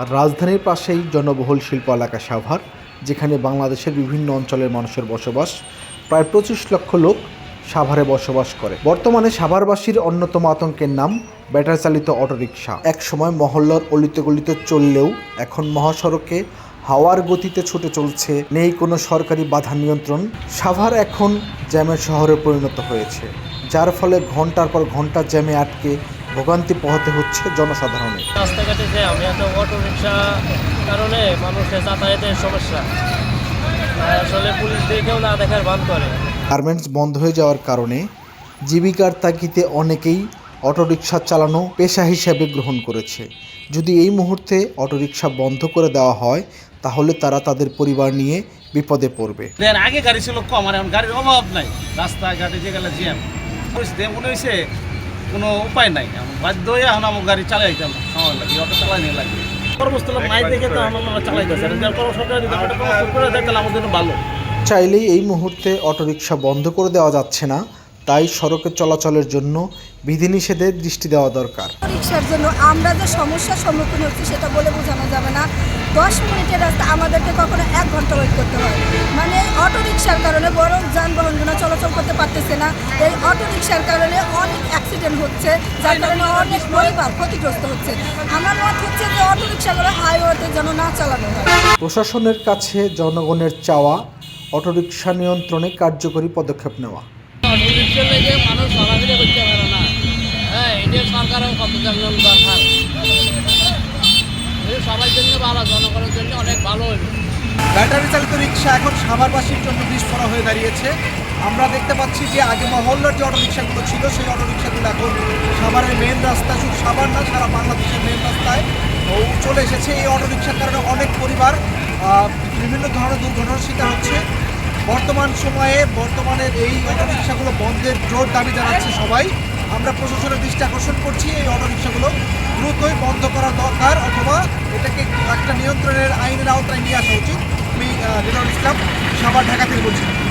আর রাজধানীর পাশেই জনবহুল শিল্প এলাকা সাভার, যেখানে বাংলাদেশের বিভিন্ন অঞ্চলের মানুষের বসবাস, প্রায় পঁচিশ লক্ষ লোক সাভারে বসবাস করে। বর্তমানে সাভারবাসীর অন্যতম আতঙ্কের নাম ব্যাটারি চালিত অটোরিকশা। এক সময় মহল্লার অলিতে গলিতে চললেও এখন মহাসড়কে হাওয়ার গতিতে ছুটে চলছে, নেই কোনো সরকারি বাধা নিয়ন্ত্রণ। সাভার এখন জ্যামের শহরে পরিণত হয়েছে, যার ফলে ঘণ্টার পর ঘণ্টা জ্যামে আটকে ভোগান্তি পোহাতে হচ্ছে জনসাধারণের। রাস্তাঘাটে যে আমি এত অটো রিক্সা কারণে মানুষের যাতায়াতের সমস্যা। আসলে পুলিশ দেখেও না দেখার ভান করে। গার্মেন্টস বন্ধ হয়ে যাওয়ার কারণে জীবিকার তাগিদে অনেকেই অটোরিকশা চালানো পেশা হিসেবে গ্রহণ করেছে। যদি এই মুহূর্তে অটোরিকশা বন্ধ করে দেওয়া হয় তাহলে তারা তাদের পরিবার নিয়ে বিপদে পড়বে। আগে গাড়ি ছিল কম আর এখন গাড়ির অভাব নাই। রাস্তাঘাটে যে গেলে জ্যাম। এমন হয়েছে কোনো উপায় নাই। বাধ্য হয়ে এখন আমার গাড়ি চালাই সময় লাগে অটো চালাই নিয়ে লাগে কর্মস্থল নাই দেখে তো আমরা চালাই যাচ্ছে সরকার যদি করে দেয় তাহলে আমাদের জন্য ভালো। চাইলেই এই মুহূর্তে অটোরিকশা বন্ধ করে দেওয়া যাচ্ছে না তাই সড়কে চলাচলের জন্য বিধিনিষেধের দৃষ্টি দেওয়া দরকার। রিক্সার জন্য আমরা যে সমস্যার সম্মুখীন হচ্ছি সেটা বলে বোঝানো যাবে না। দশ মিনিটের রাস্তা আমাদেরকে কখনো এক ঘণ্টা ওয়েট করতে হয়। মানে রিক্সার কারণে বড় যানবাহনগুলো চলাচল করতে পারতেছে না। এই অটো রিক্সার কারণে অনেক অ্যাক্সিডেন্ট হচ্ছে যার কারণে অনেক পরিবার ক্ষতিগ্রস্ত হচ্ছে। আমার মত হচ্ছে যে অটো রিক্সাগুলো হাইওয়েতে যেন না চালানো হয়। প্রশাসনের কাছে জনগণের চাওয়া অটোরিকশা নিয়ন্ত্রণে কার্যকরী পদক্ষেপ নেওয়া। অটো রিক্সা লেগে মানুষ চলাফেরা করতে পারে না। হ্যাঁ এটা কত জানানো দরকার। এটা সবার জন্য ভালো জনগণের জন্য অনেক ভালো হইবে ব্যাটারি চালিত রিক্সা এখন সাভারবাসীর জন্য বিস্ফোরা হয়ে দাঁড়িয়েছে। আমরা দেখতে পাচ্ছি যে আগে মহল্লার যে অটো রিক্সাগুলো ছিল, সেই অটো রিক্সাগুলো এখন সাভারের মেন রাস্তা, শুধু সাভার না, সারা বাংলাদেশের মেন রাস্তায় চলে এসেছে। এই অটো রিক্সার কারণে অনেক পরিবার বিভিন্ন ধরনের দুর্ঘটনার শিকার হচ্ছে। বর্তমান সময়ে বর্তমানের এই অটো রিক্সাগুলো বন্ধের জোর দাবি জানাচ্ছে সবাই। আমরা প্রশাসনের দৃষ্টি আকর্ষণ করছি, এই অটো রিক্সাগুলো দ্রুতই বন্ধ করা দরকার অথবা এটাকে একটা নিয়ন্ত্রণের আইনের আওতায় নিয়ে আসা উচিত। আমি আহ, রেজাউল ইসলাম সবার ঢাকা থেকে বলছি।